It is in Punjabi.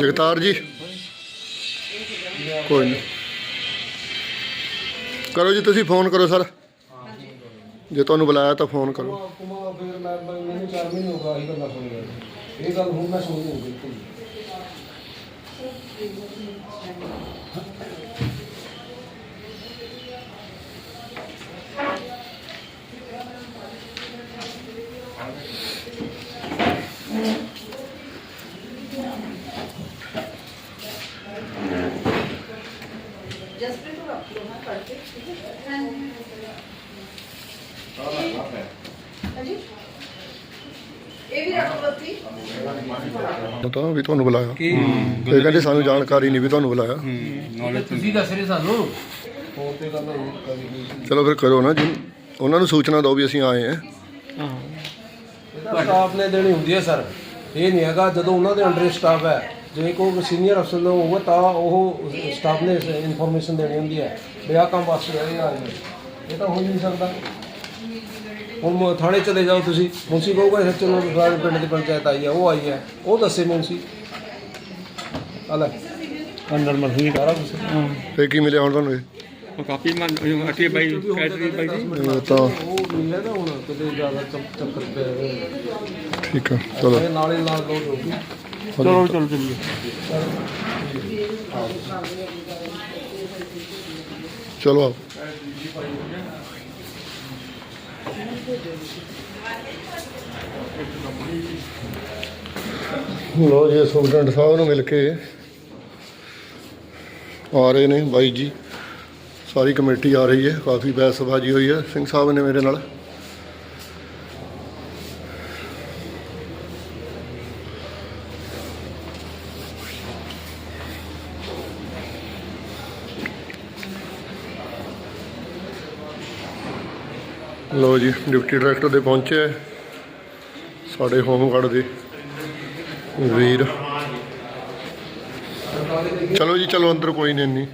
ਜਗਤਾਰ ਜੀ। ਕੋਈ ਨਹੀਂ ਕਰੋ ਜੀ, ਤੁਸੀਂ ਫੋਨ ਕਰੋ, ਸਰ। ਜੇ ਤੁਹਾਨੂੰ ਬੁਲਾਇਆ ਤਾਂ ਫੋਨ ਕਰੋ। ਕੁਮਾ ਫਿਰ ਮੈਂ ਮੈਨੂੰ 4 ਮਹੀਨੇ ਹੋ ਗਏ ਇਹ ਗੱਲਾਂ ਸੁਣੀ ਜਾਂਦੇ। ਇਹ ਗੱਲ ਹੁਣ ਮੈਂ ਸੁਣੀ ਨਹੀਂ ਬਿਲਕੁਲ ਜਸਪ੍ਰੀਤ ਨੂੰ ਰੱਖ ਲਓ ਹਾਂ ਕਰਕੇ ਠੀਕ ਹੈ? ਹਾਂਜੀ। ਇਹ ਵੀ ਰੱਖ ਲਓ ਤੁਸੀਂ। ਤਾਂ ਵੀ ਤੁਹਾਨੂੰ ਬੁਲਾਇਆ। ਇਹ ਕਹਿੰਦੇ ਸਾਨੂੰ ਜਾਣਕਾਰੀ ਨਹੀਂ ਵੀ ਤੁਹਾਨੂੰ ਬੁਲਾਇਆ। ਤੁਸੀਂ ਦੱਸ ਰਹੇ ਸਾਨੂੰ? ਫੋਨ ਤੇ ਗੱਲ ਹੋਈ ਕਰੀ ਗਈ ਚਲੋ ਫਿਰ ਕਰੋ ਨਾ ਜੀ ਉਹਨਾਂ ਨੂੰ ਸੂਚਨਾ ਦਿਓ ਵੀ ਅਸੀਂ ਆਏ ਹਾਂ। ਸਟਾਫ ਨੇ ਦੇਣੀ ਹੁੰਦੀ ਹੈ ਸਰ। ਇਹ ਨਹੀਂ ਹੈਗਾ ਜਦੋਂ ਉਹਨਾਂ ਦੇ ਅੰਡਰ ਸਟਾਫ ਹੈ ਜੇ ਕੋਈ ਸੀਨੀਅਰ ਅਫਸਰ ਦਾ ਹੋਊਗਾ ਤਾਂ ਉਹ ਸਟਾਫ ਨੇ ਇਨਫੋਰਮੇਸ਼ਨ ਦੇਣੀ ਹੁੰਦੀ ਹੈ ਵੀ ਆਹ ਕੰਮ ਵਾਸਤੇ ਆਏ ਨੇ। ਇਹ ਤਾਂ ਹੋ ਹੀ ਨਹੀਂ ਸਕਦਾ। ਹੁਣ ਮ- ਥਾਣੇ ਚਲੇ ਜਾਓ ਤੁਸੀਂ। ਮੁੰਸੀ ਕਹੂਗਾ ਸੱਚ ਨੂੰ ਫਲਾਣੇ ਪਿੰਡ ਦੀ ਪੰਚਾਇਤ ਆਈ ਹੈ ਉਹ ਆਈ ਹੈ। ਉਹ ਦੱਸੇ ਮੁੰਸੀ ਅਲੱਗ ਅੰਦਰ ਮਰਜ਼ੀ ਸਾਰਾ ਕੁਝ ਫੇਰ ਕੀ ਮਿਲਿਆ ਹੁਣ ਤੁਹਾਨੂੰ ਇਹ? ਕਾਪੀ ਮਨ ਅਟੀ ਬਾਈ ਕੈਟਰੀ ਬਾਈ ਜੀ ਇਹ ਤਾਂ ਉਹ ਹੈ ਨਾ ਹੁਣ ਕਿਤੇ ਜ਼ਿਆਦਾ ਚੱਕ- ਚੱਕਰ ਪੈ ਰਹੇ ਠੀਕ ਆ ਚਲੋ। ਨਾਲੇ ਨਾਲ ਲੋਡ ਹੋਊਗੀ ਚਲੋ ਚਲੋ ਚਲੀਏ ਚਲੋ ਆਓ। ਲੋ ਜੀ ਸੁਪਰਡੈਂਟ ਸਾਹਿਬ ਨੂੰ ਮਿਲ ਕੇ ਆ ਰਹੇ ਨੇ ਬਾਈ ਜੀ। ਸਾਰੀ ਕਮੇਟੀ ਆ ਰਹੀ ਹੈ ਕਾਫੀ ਬਹਿਸਬਾਜ਼ੀ ਹੋਈ ਹੈ। ਸਿੰਘ ਸਾਹਿਬ ਨੇ ਮੇਰੇ ਨਾਲ ਲੋ ਜੀ ਡਿਪਟੀ ਡਾਇਰੈਕਟਰ ਦੇ ਪਹੁੰਚੇ ਸਾਡੇ ਹੋਮਗਾਰਡ ਦੇ ਵੀਰ। ਚਲੋ ਜੀ, ਚਲੋ, ਅੰਦਰ ਕੋਈ ਨਹੀਂ, ਇੰਨੀ।